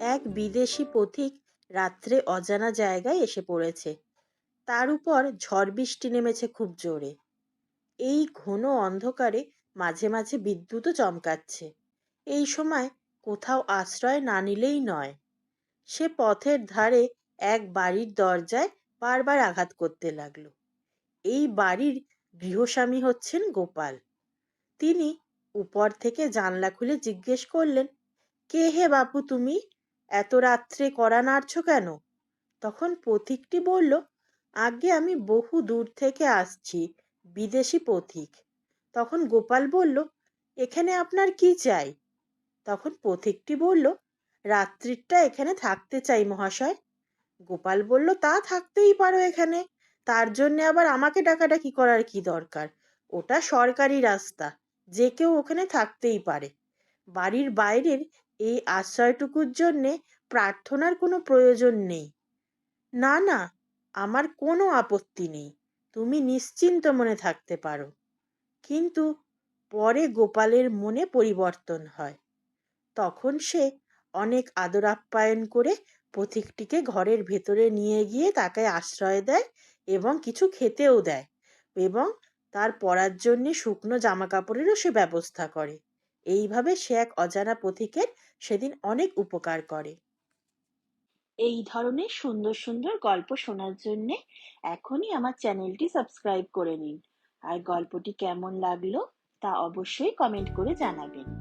এক বিদেশি পথিক রাত্রে অজানা জায়গায় এসে পড়েছে। তার উপর ঝড় বৃষ্টি নেমেছে খুব জোরে। এই ঘন অন্ধকারে মাঝে মাঝে বিদ্যুৎও চমকাচ্ছে। এই সময় কোথাও আশ্রয় না নিলেই নয়। সে পথের ধারে এক বাড়ির দরজায় বারবার আঘাত করতে লাগল। এই বাড়ির গৃহস্বামী হচ্ছেন গোপাল। তিনি উপর থেকে জানলা খুলে জিজ্ঞেস করলেন, কে হে বাপু তুমি? এত রাত্রে কড়া নাড়ছ কেন? তখন পথিকটি বলল, আগে আমি বহু দূর থেকে আসছি, বিদেশি পথিক। তখন গোপাল বলল, এখানে আপনার কি চাই? তখন পথিকটি বলল, রাত্রিটা এখানে থাকতে চাই মহাশয়। গোপাল বলল, তা থাকতেই পারো এখানে। তার জন্যে আবার আমাকে ডাকাডাকি করার কি দরকার? ওটা সরকারি রাস্তা, যে কেউ ওখানে থাকতেই পারে। বাড়ির বাইরের এই আশ্রয়টুকুর জন্যে প্রার্থনার কোনো প্রয়োজন নেই। না না, আমার কোনো আপত্তি নেই। তুমি নিশ্চিন্ত মনে থাকতে পারো। কিন্তু পরে গোপালের মনে পরিবর্তন হয়। তখন সে অনেক আদর আপ্যায়ন করে পথিকটিকে ঘরের ভেতরে নিয়ে গিয়ে তাকে আশ্রয় দেয় এবং কিছু খেতেও দেয় এবং তার পরার জন্যে শুকনো জামা কাপড়েরও সে ব্যবস্থা করে। এইভাবে সে এক অজানা পথিকের সেদিন অনেক উপকার করে। এই ধরনের সুন্দর সুন্দর গল্প শোনার জন্যে এখনই আমার চ্যানেলটি সাবস্ক্রাইব করে নিন। আর গল্পটি কেমন লাগল তা অবশ্যই কমেন্ট করে জানাবেন।